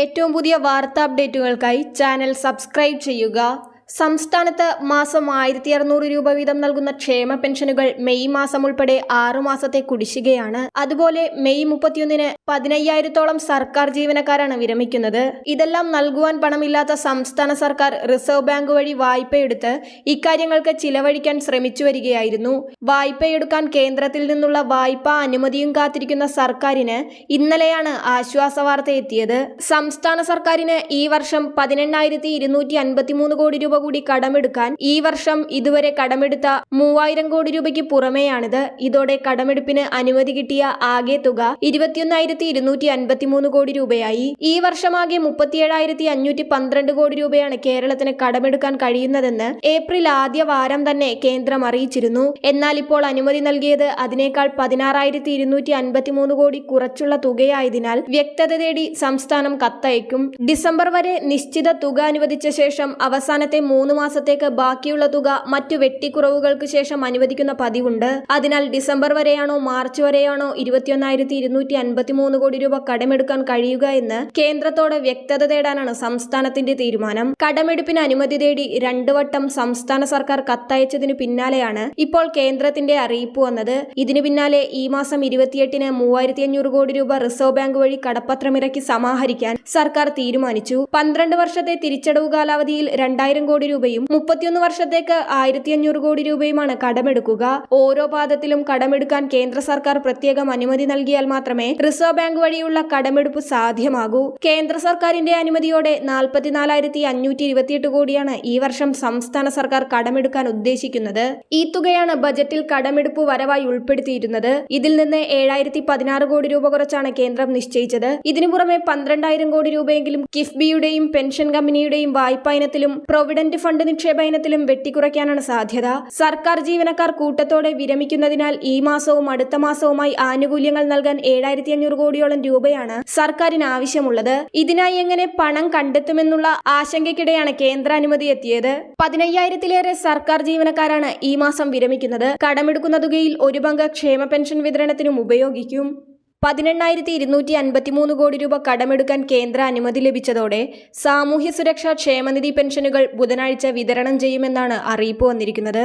ഏറ്റവും പുതിയ വാർത്താ അപ്ഡേറ്റുകൾക്കായി ചാനൽ സബ്സ്ക്രൈബ് ചെയ്യുക. സംസ്ഥാനത്ത് മാസം ആയിരത്തി അറുന്നൂറ് രൂപ വീതം നൽകുന്ന ക്ഷേമ പെൻഷനുകൾ മെയ് മാസം ഉൾപ്പെടെ ആറുമാസത്തെ കുടിശ്ശികയാണ്. അതുപോലെ മെയ് മുപ്പത്തിയൊന്നിന് പതിനയ്യായിരത്തോളം സർക്കാർ ജീവനക്കാരാണ് വിരമിക്കുന്നത്. ഇതെല്ലാം നൽകുവാൻ പണമില്ലാത്ത സംസ്ഥാന സർക്കാർ റിസർവ് ബാങ്ക് വഴി വായ്പയെടുത്ത് ഇക്കാര്യങ്ങൾക്ക് ചിലവഴിക്കാൻ ശ്രമിച്ചു വരികയായിരുന്നു വായ്പയെടുക്കാൻ കേന്ദ്രത്തിൽ നിന്നുള്ള വായ്പാ അനുമതിയും കാത്തിരിക്കുന്ന സർക്കാരിന് ഇന്നലെയാണ് ആശ്വാസ വാർത്ത എത്തിയത്. സംസ്ഥാന സർക്കാരിന് ഈ വർഷം പതിനെണ്ണായിരത്തി കോടി രൂപ കൂടി കടമെടുക്കാൻ ഈ വർഷം ഇതുവരെ കടമെടുത്ത മൂവായിരം കോടി രൂപയ്ക്ക് പുറമെയാണിത്. ഇതോടെ കടമെടുപ്പിന് അനുമതി കിട്ടിയ ആകെ തുക ഇരുപത്തിയൊന്നായിരത്തി ഇരുന്നൂറ്റി അൻപത്തിമൂന്ന് കോടി രൂപയായി. ഈ വർഷമാകെ മുപ്പത്തിയേഴായിരത്തി അഞ്ഞൂറ്റി പന്ത്രണ്ട് കോടി രൂപയാണ് കേരളത്തിന് കടമെടുക്കാൻ കഴിയുന്നതെന്ന് ഏപ്രിൽ ആദ്യ വാരം തന്നെ കേന്ദ്രം അറിയിച്ചിരുന്നു. എന്നാൽ ഇപ്പോൾ അനുമതി നൽകിയത് അതിനേക്കാൾ പതിനാറായിരത്തി ഇരുന്നൂറ്റി അൻപത്തിമൂന്ന് കോടി കുറച്ചുള്ള തുകയായതിനാൽ വ്യക്തത തേടി സംസ്ഥാനം കത്തയക്കും. ഡിസംബർ വരെ നിശ്ചിത തുക അനുവദിച്ച ശേഷം അവസാനത്തെ മൂന്ന് മാസത്തേക്ക് ബാക്കിയുള്ള തുക മറ്റു വെട്ടിക്കുറവുകൾക്ക് ശേഷം അനുവദിക്കുന്ന പതിവുണ്ട്. അതിനാൽ ഡിസംബർ വരെയാണോ മാർച്ച് വരെയാണോ ഇരുപത്തിയൊന്നായിരത്തി ഇരുന്നൂറ്റി അൻപത്തിമൂന്ന് കോടി രൂപ കടമെടുക്കാൻ കഴിയുക എന്ന് കേന്ദ്രത്തോട് വ്യക്തത തേടാനാണ് സംസ്ഥാനത്തിന്റെ തീരുമാനം. കടമെടുപ്പിന് അനുമതി തേടി രണ്ടു വട്ടം സംസ്ഥാന സർക്കാർ കത്തയച്ചതിന് പിന്നാലെയാണ് ഇപ്പോൾ കേന്ദ്രത്തിന്റെ അറിയിപ്പ് വന്നത്. ഇതിനു പിന്നാലെ ഈ മാസം ഇരുപത്തിയെട്ടിന് മൂവായിരത്തി അഞ്ഞൂറ് കോടി രൂപ റിസർവ് ബാങ്ക് വഴി കടപ്പത്രമിറക്കി സമാഹരിക്കാൻ സർക്കാർ തീരുമാനിച്ചു. പന്ത്രണ്ട് വർഷത്തെ തിരിച്ചടവ് കാലാവധിയിൽ രണ്ടായിരം കോടി രൂപയും മുപ്പത്തിയൊന്ന് വർഷത്തേക്ക് ആയിരത്തി അഞ്ഞൂറ് കോടി രൂപയുമാണ് കടമെടുക്കുക. ഓരോ പാദത്തിലും കടമെടുക്കാൻ കേന്ദ്ര സർക്കാർ പ്രത്യേകം അനുമതി നൽകിയാൽ മാത്രമേ റിസർവ് ബാങ്ക് വഴിയുള്ള കടമെടുപ്പ് സാധ്യമാകൂ. കേന്ദ്ര സർക്കാരിന്റെ അനുമതിയോടെ നാൽപ്പത്തിനാലായിരത്തി അഞ്ഞൂറ്റി ഇരുപത്തിയെട്ട് കോടിയാണ് ഈ വർഷം സംസ്ഥാന സർക്കാർ കടമെടുക്കാൻ ഉദ്ദേശിക്കുന്നത്. ഈ തുകയാണ് ബജറ്റിൽ കടമെടുപ്പ് വരവായി ഉൾപ്പെടുത്തിയിരുന്നത്. ഇതിൽ നിന്ന് ഏഴായിരത്തി പതിനാറ് കോടി രൂപ കുറച്ചാണ് കേന്ദ്രം നിശ്ചയിച്ചത്. ഇതിനു പുറമെ പന്ത്രണ്ടായിരം കോടി രൂപയെങ്കിലും കിഫ്ബിയുടെയും പെൻഷൻ കമ്പനിയുടെയും വായ്പാ ഇനത്തിലും ഫണ്ട് നിക്ഷേപ ഇനത്തിലും വെട്ടിക്കുറയ്ക്കാനാണ് സാധ്യത. സർക്കാർ ജീവനക്കാർ കൂട്ടത്തോടെ വിരമിക്കുന്നതിനാൽ ഈ മാസവും അടുത്ത മാസവുമായി ആനുകൂല്യങ്ങൾ നൽകാൻ ഏഴായിരത്തി അഞ്ഞൂറ് കോടിയോളം രൂപയാണ് സർക്കാരിന് ആവശ്യമുള്ളത്. ഇതിനായി എങ്ങനെ പണം കണ്ടെത്തുമെന്നുള്ള ആശങ്കയ്ക്കിടെയാണ് കേന്ദ്ര അനുമതി എത്തിയത്. പതിനയ്യായിരത്തിലേറെ സർക്കാർ ജീവനക്കാരാണ് ഈ മാസം വിരമിക്കുന്നത്. കടമെടുക്കുന്ന തുകയിൽ ഒരു പങ്ക് ക്ഷേമ പെൻഷൻ വിതരണത്തിനും ഉപയോഗിക്കും. പതിനെണ്ണായിരത്തി ഇരുന്നൂറ്റി അൻപത്തിമൂന്ന് കോടി രൂപ കടമെടുക്കാൻ കേന്ദ്ര അനുമതി ലഭിച്ചതോടെ സാമൂഹ്യ സുരക്ഷാ ക്ഷേമനിധി പെൻഷനുകൾ ബുധനാഴ്ച വിതരണം ചെയ്യുമെന്നാണ് അറിയിപ്പ് വന്നിരിക്കുന്നത്.